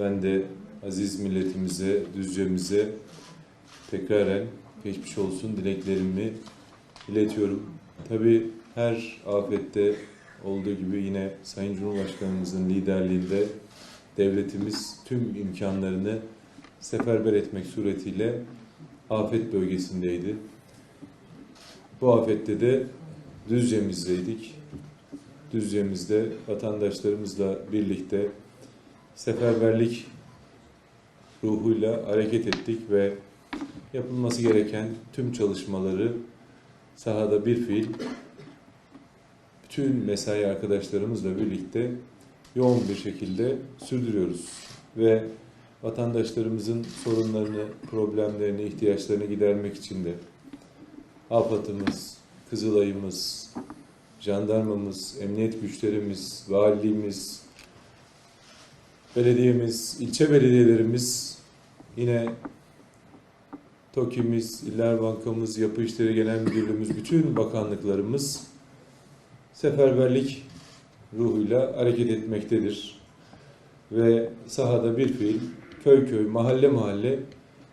Ben de aziz milletimize, Düzce'mize tekraren geçmiş olsun dileklerimi iletiyorum. Tabii her afette olduğu gibi yine Sayın Cumhurbaşkanımızın liderliğinde devletimiz tüm imkanlarını seferber etmek suretiyle afet bölgesindeydi. Bu afette de Düzce'mizdeydik. Düzce'mizde vatandaşlarımızla birlikte seferberlik ruhuyla hareket ettik ve yapılması gereken tüm çalışmaları sahada bir fiil bütün mesai arkadaşlarımızla birlikte yoğun bir şekilde sürdürüyoruz ve vatandaşlarımızın sorunlarını, problemlerini, ihtiyaçlarını gidermek için de AFAD'ımız, Kızılay'ımız, jandarmamız, emniyet güçlerimiz, valiliğimiz, belediyemiz, ilçe belediyelerimiz, yine TOKİ'miz, İller Bankamız, Yapı İşleri Genel Müdürlüğümüz, bütün bakanlıklarımız seferberlik ruhuyla hareket etmektedir. Ve sahada bir fiil köy köy, mahalle mahalle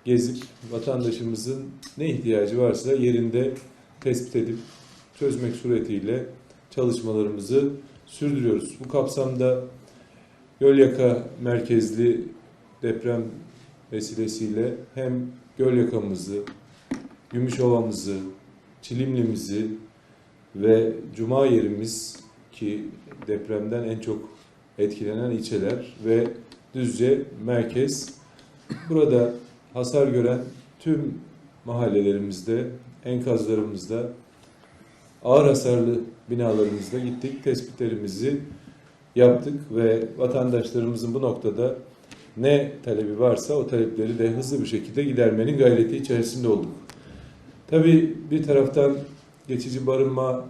gezip vatandaşımızın ne ihtiyacı varsa yerinde tespit edip çözmek suretiyle çalışmalarımızı sürdürüyoruz. Bu kapsamda Gölyaka merkezli deprem vesilesiyle hem Gölyakamızı, Gümüşova'mızı, Çilimli'mizi ve Cuma yerimiz ki depremden en çok etkilenen ilçeler ve Düzce merkez. Burada hasar gören tüm mahallelerimizde, enkazlarımızda, ağır hasarlı binalarımızda gittik, tespitlerimizi yaptık ve vatandaşlarımızın bu noktada ne talebi varsa o talepleri de hızlı bir şekilde gidermenin gayreti içerisinde olduk. Tabii bir taraftan geçici barınma,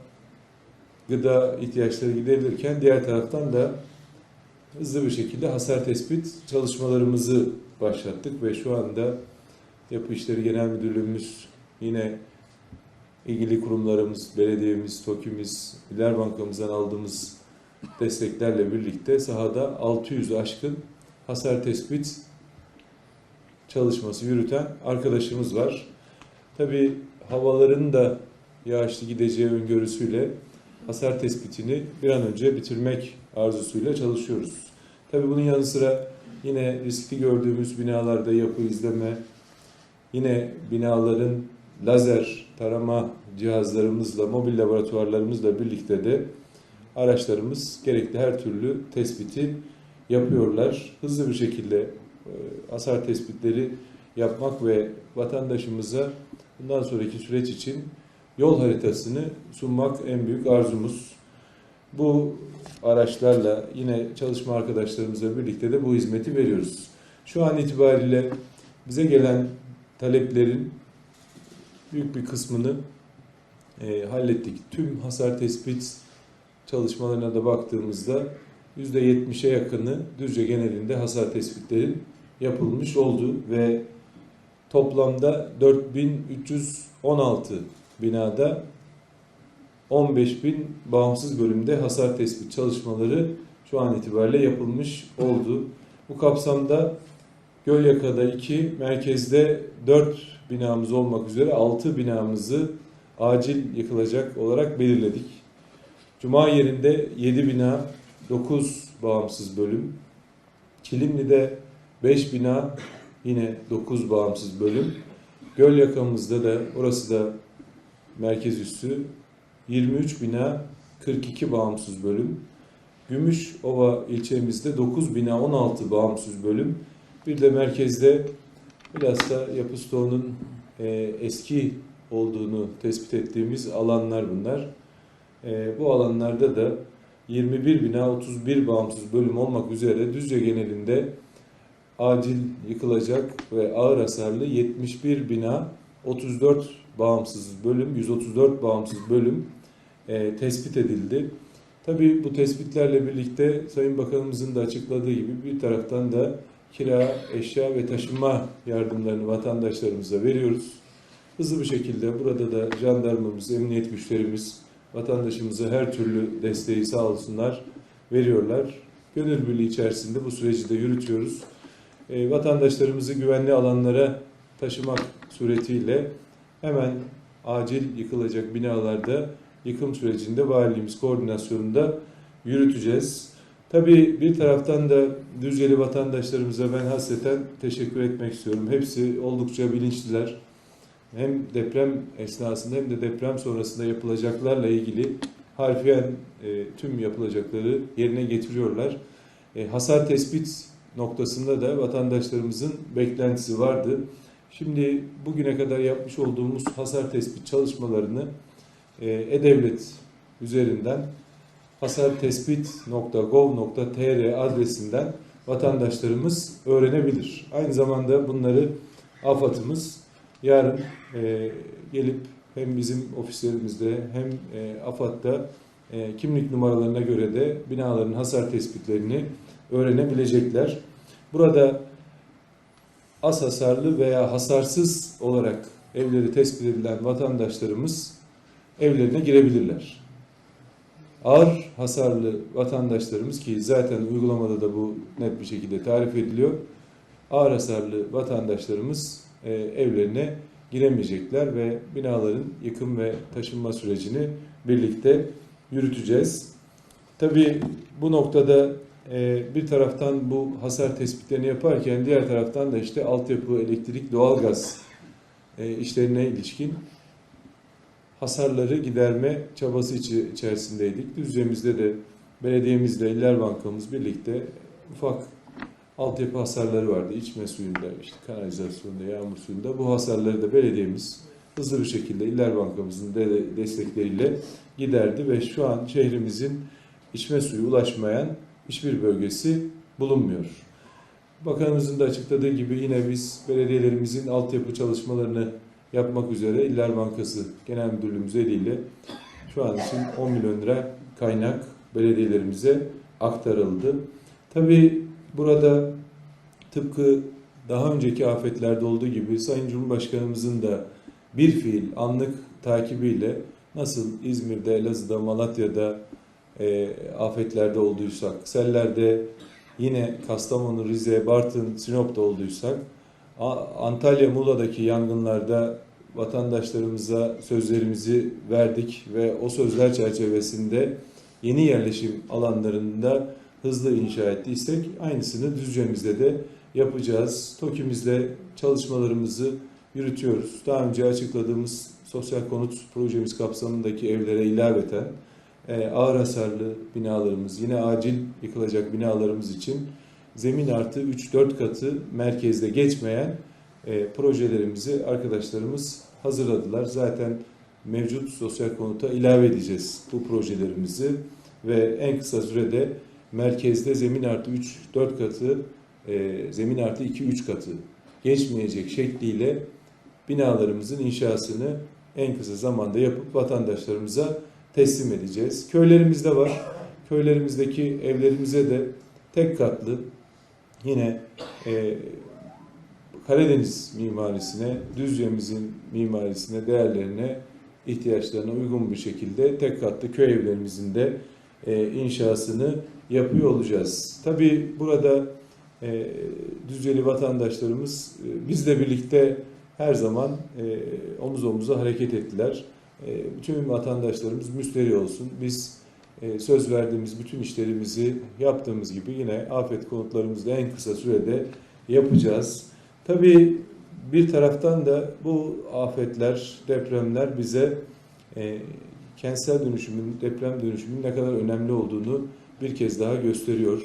gıda ihtiyaçları giderilirken diğer taraftan da hızlı bir şekilde hasar tespit çalışmalarımızı başlattık ve şu anda Yapı İşleri Genel Müdürlüğümüz yine ilgili kurumlarımız, belediyemiz, TOKİ'miz, İller Bankamızdan aldığımız desteklerle birlikte sahada 600 aşkın hasar tespit çalışması yürüten arkadaşımız var. Tabii havaların da yağışlı gideceği öngörüsüyle hasar tespitini bir an önce bitirmek arzusuyla çalışıyoruz. Tabii bunun yanı sıra yine riskli gördüğümüz binalarda yapı izleme, yine binaların lazer tarama cihazlarımızla, mobil laboratuvarlarımızla birlikte de araçlarımız gerekli her türlü tespiti yapıyorlar. Hızlı bir şekilde e, hasar tespitleri yapmak ve vatandaşımıza bundan sonraki süreç için yol haritasını sunmak en büyük arzumuz. Bu araçlarla yine çalışma arkadaşlarımızla birlikte de bu hizmeti veriyoruz. Şu an itibariyle bize gelen taleplerin büyük bir kısmını e, hallettik. Tüm hasar tespit çalışmalarına da baktığımızda %70'e yakını Düzce genelinde hasar tespitlerin yapılmış oldu ve toplamda 4316 binada 15.000 bağımsız bölümde hasar tespit çalışmaları şu an itibariyle yapılmış oldu. Bu kapsamda Gölyaka'da 2, merkezde 4 binamız olmak üzere 6 binamızı acil yıkılacak olarak belirledik. Cuma yerinde 7 bina, 9 bağımsız bölüm. Çilimli'de 5 bina, yine 9 bağımsız bölüm. Göl yakamızda da, orası da merkez üssü, 23 bina, 42 bağımsız bölüm. Gümüşova ilçemizde 9 bina, 16 bağımsız bölüm. Bir de merkezde bilhassa yapı stoğunun e, eski olduğunu tespit ettiğimiz alanlar bunlar. E, bu alanlarda da 21 bina 31 bağımsız bölüm olmak üzere Düzce genelinde acil yıkılacak ve ağır hasarlı 71 bina 34 bağımsız bölüm 134 bağımsız bölüm e, tespit edildi. Tabii bu tespitlerle birlikte Sayın Bakanımızın da açıkladığı gibi bir taraftan da kira, eşya ve taşınma yardımlarını vatandaşlarımıza veriyoruz. Hızlı bir şekilde burada da jandarmamız, emniyet güçlerimiz vatandaşımıza her türlü desteği sağ olsunlar veriyorlar. Gönül birliği içerisinde bu süreci de yürütüyoruz. e, vatandaşlarımızı güvenli alanlara taşımak suretiyle hemen acil yıkılacak binalarda yıkım sürecinde valiliğimiz koordinasyonunda yürüteceğiz. Tabii bir taraftan da Düzceli vatandaşlarımıza ben hasreten teşekkür etmek istiyorum. Hepsi oldukça bilinçliler. Hem deprem esnasında hem de deprem sonrasında yapılacaklarla ilgili harfiyen e, tüm yapılacakları yerine getiriyorlar. E, hasar tespit noktasında da vatandaşlarımızın beklentisi vardı. Şimdi bugüne kadar yapmış olduğumuz hasar tespit çalışmalarını e, E-Devlet üzerinden hasartespit.gov.tr adresinden vatandaşlarımız öğrenebilir. Aynı zamanda bunları AFAD'ımız yarın e, gelip hem bizim ofislerimizde hem e, AFAD'da e, kimlik numaralarına göre de binaların hasar tespitlerini öğrenebilecekler. Burada az hasarlı veya hasarsız olarak evleri tespit edilen vatandaşlarımız evlerine girebilirler. Ağır hasarlı vatandaşlarımız ki zaten uygulamada da bu net bir şekilde tarif ediliyor. Ağır hasarlı vatandaşlarımız evlerine giremeyecekler ve binaların yıkım ve taşınma sürecini birlikte yürüteceğiz. Tabii bu noktada e, bir taraftan bu hasar tespitlerini yaparken diğer taraftan da işte altyapı, elektrik, doğalgaz e, işlerine ilişkin hasarları giderme çabası içerisindeydik. Düzce'mizde de belediyemizle, İller Bankamız birlikte ufak altyapı hasarları vardı. İçme suyunda, işte kanalizasyonda, yağmur suyunda. Bu hasarları da belediyemiz hızlı bir şekilde İller Bankamızın de destekleriyle giderdi ve şu an şehrimizin içme suyu ulaşmayan hiçbir bölgesi bulunmuyor. Bakanımızın da açıkladığı gibi yine biz belediyelerimizin altyapı çalışmalarını yapmak üzere İller Bankası Genel Müdürlüğümüz eliyle şu an için 10 milyon lira kaynak belediyelerimize aktarıldı. Tabii burada tıpkı daha önceki afetlerde olduğu gibi Sayın Cumhurbaşkanımızın da bir fiil anlık takibiyle nasıl İzmir'de, Elazığ'da, Malatya'da e, afetlerde olduysak, sellerde yine Kastamonu, Rize, Bartın, Sinop'ta olduysak, Antalya, Muğla'daki yangınlarda vatandaşlarımıza sözlerimizi verdik ve o sözler çerçevesinde yeni yerleşim alanlarında hızlı inşa ettiysek aynısını Düzce'mizde de yapacağız. TOKİ'mizle çalışmalarımızı yürütüyoruz. Daha önce açıkladığımız sosyal konut projemiz kapsamındaki evlere ilaveten e, ağır hasarlı binalarımız, yine acil yıkılacak binalarımız için zemin artı 3-4 katı merkezde geçmeyen e, projelerimizi arkadaşlarımız hazırladılar. Zaten mevcut sosyal konuta ilave edeceğiz bu projelerimizi ve en kısa sürede merkezde zemin artı 3-4 katı, e, zemin artı 2-3 katı geçmeyecek şekliyle binalarımızın inşasını en kısa zamanda yapıp vatandaşlarımıza teslim edeceğiz. Köylerimizde var. Köylerimizdeki evlerimize de tek katlı yine e, Karadeniz mimarisine, Düzce'mizin mimarisine, değerlerine, ihtiyaçlarına uygun bir şekilde tek katlı köy evlerimizin de e, inşasını yapıyor olacağız. Tabii burada e, Düzceli vatandaşlarımız e, bizle birlikte her zaman e, omuz omuza hareket ettiler. E, tüm vatandaşlarımız müsteri olsun. Biz e, söz verdiğimiz bütün işlerimizi yaptığımız gibi yine afet konutlarımızı da en kısa sürede yapacağız. Tabii bir taraftan da bu afetler, depremler bize e, kentsel dönüşümün, deprem dönüşümünün ne kadar önemli olduğunu bir kez daha gösteriyor.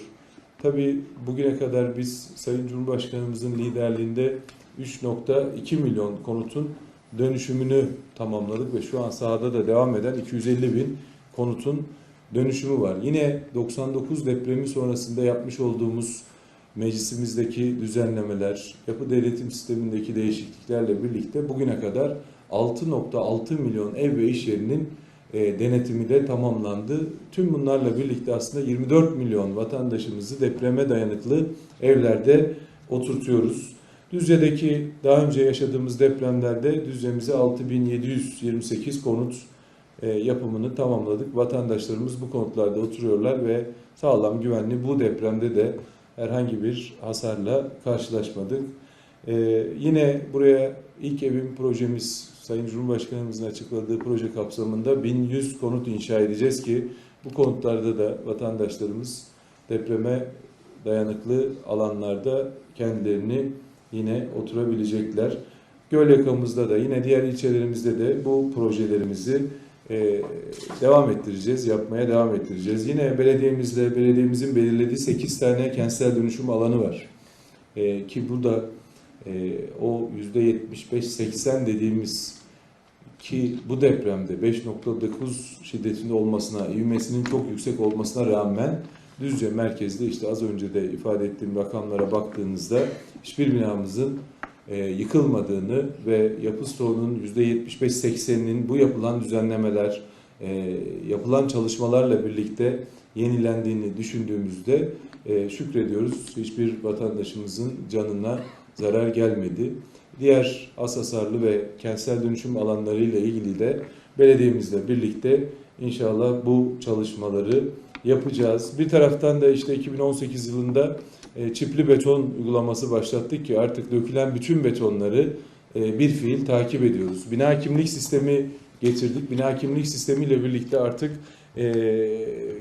Tabii bugüne kadar biz Sayın Cumhurbaşkanımızın liderliğinde 3.2 milyon konutun dönüşümünü tamamladık ve şu an sahada da devam eden 250 bin konutun dönüşümü var. Yine 99 depremi sonrasında yapmış olduğumuz meclisimizdeki düzenlemeler, yapı devletim sistemindeki değişikliklerle birlikte bugüne kadar 6.6 milyon ev ve iş yerinin e, denetimi de tamamlandı. Tüm bunlarla birlikte aslında 24 milyon vatandaşımızı depreme dayanıklı evlerde oturtuyoruz. Düzce'deki daha önce yaşadığımız depremlerde Düzce'mize 6728 konut e, yapımını tamamladık. Vatandaşlarımız bu konutlarda oturuyorlar ve sağlam güvenli bu depremde de herhangi bir hasarla karşılaşmadık. Ee, yine buraya ilk evim projemiz Sayın Cumhurbaşkanımızın açıkladığı proje kapsamında 1100 konut inşa edeceğiz ki bu konutlarda da vatandaşlarımız depreme dayanıklı alanlarda kendilerini yine oturabilecekler. Göl yakamızda da yine diğer ilçelerimizde de bu projelerimizi e, devam ettireceğiz, yapmaya devam ettireceğiz. Yine belediyemizle, belediyemizin belirlediği 8 tane kentsel dönüşüm alanı var. E, ki burada e, o %75-80 dediğimiz ki bu depremde 5.9 şiddetinde olmasına, ivmesinin çok yüksek olmasına rağmen Düzce merkezde işte az önce de ifade ettiğim rakamlara baktığınızda hiçbir binamızın e, yıkılmadığını ve yapı stoğunun %75-80'inin bu yapılan düzenlemeler, e, yapılan çalışmalarla birlikte yenilendiğini düşündüğümüzde e, şükrediyoruz. Hiçbir vatandaşımızın canına zarar gelmedi. Diğer az hasarlı ve kentsel dönüşüm alanlarıyla ilgili de belediyemizle birlikte inşallah bu çalışmaları yapacağız. Bir taraftan da işte 2018 yılında e, çipli beton uygulaması başlattık ki artık dökülen bütün betonları e, bir fiil takip ediyoruz. Bina kimlik sistemi getirdik. Bina kimlik sistemiyle birlikte artık e,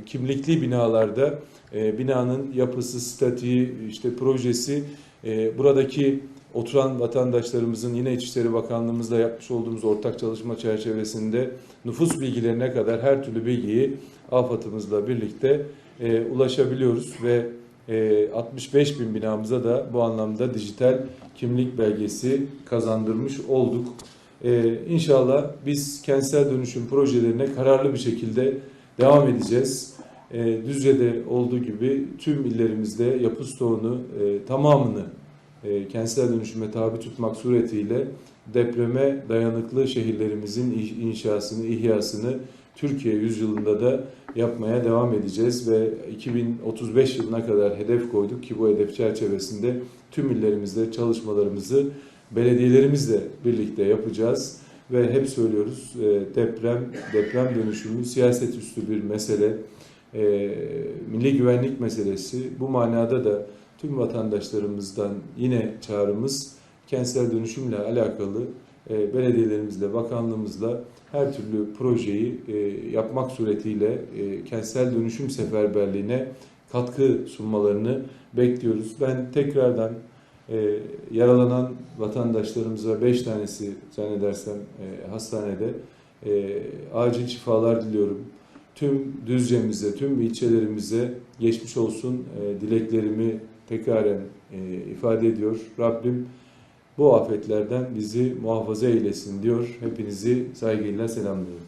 kimlikli binalarda e, binanın yapısı, statiği, işte projesi, e, buradaki oturan vatandaşlarımızın yine İçişleri Bakanlığımızla yapmış olduğumuz ortak çalışma çerçevesinde nüfus bilgilerine kadar her türlü bilgiyi AFAD'ımızla birlikte e, ulaşabiliyoruz ve e, 65 bin binamıza da bu anlamda dijital kimlik belgesi kazandırmış olduk. E, inşallah biz kentsel dönüşüm projelerine kararlı bir şekilde devam edeceğiz. E, Düzce'de olduğu gibi tüm illerimizde yapı stoğunu e, tamamını e, kentsel dönüşüme tabi tutmak suretiyle depreme dayanıklı şehirlerimizin inşasını, ihyasını Türkiye yüzyılında da yapmaya devam edeceğiz ve 2035 yılına kadar hedef koyduk ki bu hedef çerçevesinde tüm illerimizde çalışmalarımızı belediyelerimizle birlikte yapacağız. Ve hep söylüyoruz e, deprem deprem dönüşümü siyaset üstü bir mesele, e, milli güvenlik meselesi. Bu manada da tüm vatandaşlarımızdan yine çağrımız kentsel dönüşümle alakalı e, belediyelerimizle, bakanlığımızla her türlü projeyi e, yapmak suretiyle e, kentsel dönüşüm seferberliğine katkı sunmalarını bekliyoruz. Ben tekrardan e, yaralanan vatandaşlarımıza 5 tanesi zannedersem e, hastanede e, acil şifalar diliyorum. Tüm Düzce'mize, tüm ilçelerimize geçmiş olsun e, dileklerimi tekraren e, ifade ediyor. Rabbim bu afetlerden bizi muhafaza eylesin diyor. Hepinizi saygıyla selamlıyorum.